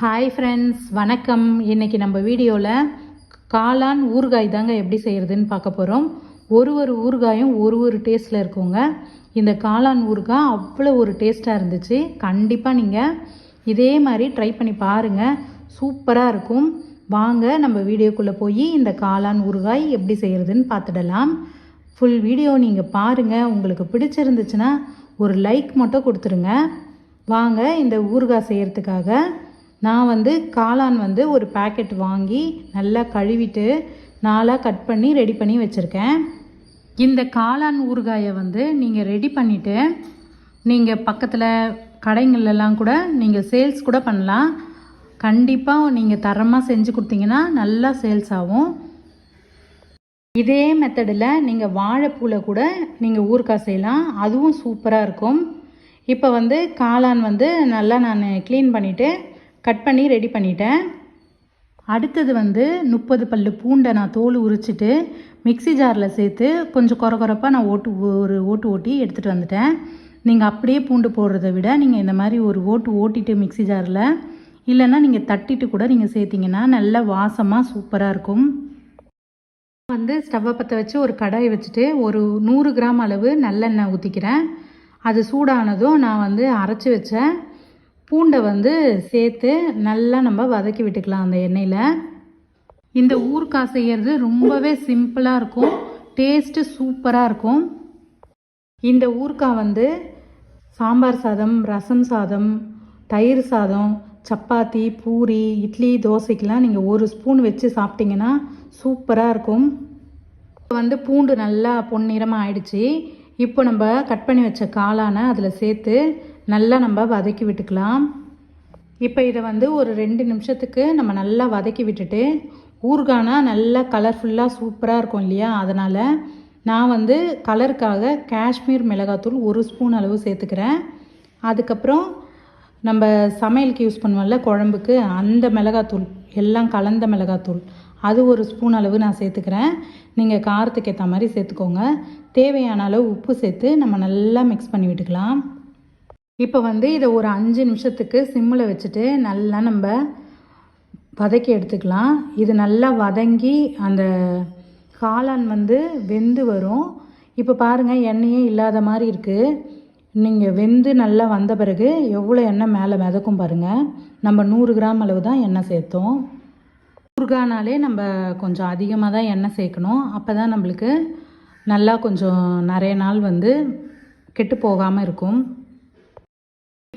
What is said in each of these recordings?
Hi friends வணக்கம். இன்றைக்கி நம்ம வீடியோவில் காளான் ஊறுகாய் தாங்க எப்படி செய்கிறதுன்னு பார்க்க போகிறோம் ஒரு ஒரு ஊறுகாயும் ஒரு ஒரு டேஸ்ட்டில் இருக்குங்க. இந்த காளான் ஊறுகாய் அவ்வளோ ஒரு டேஸ்ட்டாக இருந்துச்சு. கண்டிப்பாக நீங்கள் இதே மாதிரி ட்ரை பண்ணி பாருங்கள் சூப்பராக இருக்கும். வாங்க நம்ம வீடியோக்குள்ளே போய் இந்த காளான் ஊறுகாய் எப்படி செய்கிறதுன்னு பார்த்துடலாம். ஃபுல் வீடியோ நீங்கள் பாருங்கள் உங்களுக்கு பிடிச்சிருந்துச்சுன்னா ஒரு லைக் மட்டும் கொடுத்துருங்க. வாங்க இந்த ஊறுகாய் செய்கிறதுக்காக நான் வந்து காளான் வந்து ஒரு பேக்கெட் வாங்கி நல்லா கழுவிட்டு நாளாக கட் பண்ணி ரெடி பண்ணி வச்சுருக்கேன். இந்த காளான் ஊறுகாயை வந்து நீங்கள் ரெடி பண்ணிவிட்டு நீங்கள் பக்கத்தில் கடைங்கள்லாம் கூட நீங்கள் சேல்ஸ் கூட பண்ணலாம். கண்டிப்பாக நீங்கள் தரமாக செஞ்சு கொடுத்தீங்கன்னா நல்லா சேல்ஸ் ஆகும். இதே மெத்தடில் நீங்கள் வாழைப்பூவில் கூட நீங்கள் ஊறுகாய் செய்யலாம். அதுவும் சூப்பராக இருக்கும். இப்போ வந்து காளான் வந்து நல்லா நான் க்ளீன் பண்ணிவிட்டு கட் பண்ணி ரெடி பண்ணிட்டேன். அடுத்தது வந்து முப்பது பல்லு பூண்டை நான் தோல் உரிச்சிட்டு மிக்ஸி ஜாரில் சேர்த்து கொஞ்சம் குறை குறைப்பாக நான் ஓட்டு ஒரு ஓட்டு ஓட்டி எடுத்துகிட்டு வந்துட்டேன். நீங்கள் அப்படியே பூண்டு போடுறத விட நீங்கள் இந்த மாதிரி ஒரு ஓட்டு ஓட்டிட்டு மிக்ஸி ஜாரில் இல்லைன்னா நீங்கள் தட்டிட்டு கூட நீங்கள் சேர்த்திங்கன்னா நல்ல வாசமாக சூப்பராக இருக்கும். வந்து ஸ்டவ்வை பற்ற வச்சு ஒரு கடாயை வச்சுட்டு ஒரு நூறு கிராம் அளவு நல்லெண்ணெய் ஊற்றிக்கிறேன் அது சூடானதும் நான் வந்து அரைச்சி வச்சேன். பூண்டை வந்து சேர்த்து நல்லா நம்ம வதக்கி விட்டுக்கலாம் அந்த எண்ணெயில். இந்த ஊறுக்காய் செய்கிறது ரொம்பவே சிம்பிளாக இருக்கும். டேஸ்ட்டு சூப்பராக இருக்கும். இந்த ஊறுக்காய் வந்து சாம்பார் சாதம் ரசம் சாதம் தயிர் சாதம் சப்பாத்தி பூரி இட்லி தோசைக்கெலாம் நீங்கள் ஒரு ஸ்பூன் வச்சு சாப்பிட்டிங்கன்னா சூப்பராக இருக்கும். இப்போ வந்து பூண்டு நல்லா பொன்னிறமாக ஆயிடுச்சு. இப்போ நம்ம கட் பண்ணி வச்ச காளான அதில் சேர்த்து நல்லா நம்ம வதக்கி விட்டுக்கலாம். இப்போ இதை வந்து ஒரு ரெண்டு நிமிஷத்துக்கு நம்ம நல்லா வதக்கி விட்டுட்டு ஊறுகானா நல்லா கலர்ஃபுல்லாக சூப்பராக இருக்கும் இல்லையா? அதனால் நான் வந்து கலருக்காக காஷ்மீர் மிளகாத்தூள் ஒரு ஸ்பூன் அளவு சேர்த்துக்கிறேன். அதுக்கப்புறம் நம்ம சமையலுக்கு யூஸ் பண்ணுவோம்ல குழம்புக்கு அந்த மிளகாத்தூள் எல்லாம் கலந்த மிளகாத்தூள் அது ஒரு ஸ்பூன் அளவு நான் சேர்த்துக்கிறேன். நீங்கள் காரத்துக்கு ஏற்ற மாதிரி சேர்த்துக்கோங்க. தேவையான அளவு உப்பு சேர்த்து நம்ம நல்லா மிக்ஸ் பண்ணி விட்டுக்கலாம். இப்போ வந்து இதை ஒரு அஞ்சு நிமிஷத்துக்கு சிம்மில் வச்சுட்டு நல்லா நம்ம வதக்கி எடுத்துக்கலாம். இது நல்லா வதங்கி அந்த காளான் வந்து வெந்து வரும். இப்போ பாருங்கள் எண்ணெயே இல்லாத மாதிரி இருக்குது நீங்கள் வெந்து நல்லா வந்த பிறகு எவ்வளோ எண்ணெய் மேலே மிதக்கும் பாருங்கள் நம்ம நூறு கிராம் அளவு தான் எண்ணெய் சேர்த்தோம். ஊறுகானாலே நம்ம கொஞ்சம் அதிகமாக தான் எண்ணெய் சேர்க்கணும். அப்போ தான் நம்மளுக்கு நல்லா கொஞ்சம் நிறைய நாள் வந்து கெட்டு போகாமல் இருக்கும்.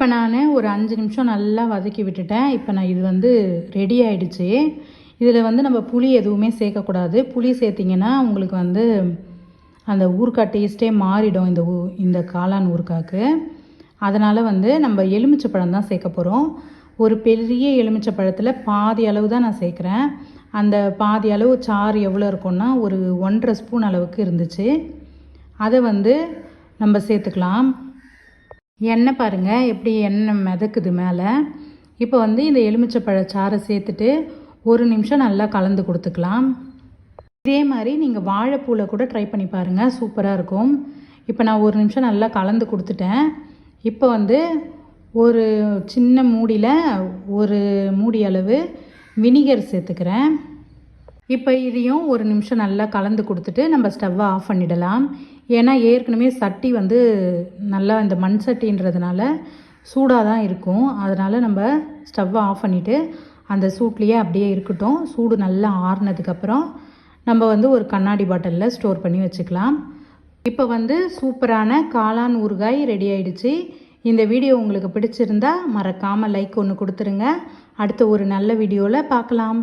இப்போ நான் ஒரு அஞ்சு நிமிஷம் நல்லா வதக்கி விட்டுட்டேன். இப்போ நான் இது வந்து ரெடி ஆயிடுச்சு. இதில் வந்து நம்ம புளி எதுவுமே சேர்க்கக்கூடாது. புளி சேர்த்திங்கன்னா உங்களுக்கு வந்து அந்த ஊறுக்காய் டேஸ்ட்டே மாறிடும் இந்த ஊ இந்த காளான் ஊறுக்காய்க்கு அதனால் வந்து நம்ம எலுமிச்சை பழம் தான் சேர்க்க போகிறோம் ஒரு பெரிய எலுமிச்சை பழத்தில் பாதி அளவு தான் நான் சேர்க்குறேன். அந்த பாதி அளவு சாறு எவ்வளோ இருக்கும்னா ஒரு ஒன்றரை ஸ்பூன் அளவுக்கு இருந்துச்சு. அதை வந்து நம்ம சேர்த்துக்கலாம். எண்ணெய் பாருங்கள் எப்படி எண்ணெய் மிதக்குது மேலே. இப்போ வந்து இந்த எலுமிச்சைப்பழ சாறை சேர்த்துட்டு ஒரு நிமிஷம் நல்லா கலந்து கொடுத்துக்கலாம். இதே மாதிரி நீங்கள் வாழைப்பூவில் கூட ட்ரை பண்ணி பாருங்கள் சூப்பராக இருக்கும். இப்போ நான் ஒரு நிமிஷம் நல்லா கலந்து கொடுத்துட்டேன். இப்போ வந்து ஒரு சின்ன மூடியில் ஒரு மூடி அளவு வினிகர் சேர்த்துக்கிறேன். இப்போ இதையும் ஒரு நிமிஷம் நல்லா கலந்து கொடுத்துட்டு நம்ம ஸ்டவ்வை ஆஃப் பண்ணிடலாம். ஏன்னா ஏற்கனவே சட்டி வந்து நல்லா இந்த மண் சட்டின்றதுனால சூடாக தான் இருக்கும். அதனால் நம்ம ஸ்டவ்வை ஆஃப் பண்ணிவிட்டு அந்த சூட்லேயே அப்படியே இருக்கட்டும். சூடு நல்லா ஆறுனதுக்கப்புறம் நம்ம வந்து ஒரு கண்ணாடி பாட்டிலில் ஸ்டோர் பண்ணி வச்சுக்கலாம். இப்போ வந்து சூப்பரான காளான் ஊறுகாய் ரெடி ஆயிடுச்சு. இந்த வீடியோ உங்களுக்கு பிடிச்சிருந்தா மறக்காமல் லைக் ஒன்று கொடுத்துருங்க. அடுத்த ஒரு நல்ல வீடியோவில் பார்க்கலாம்.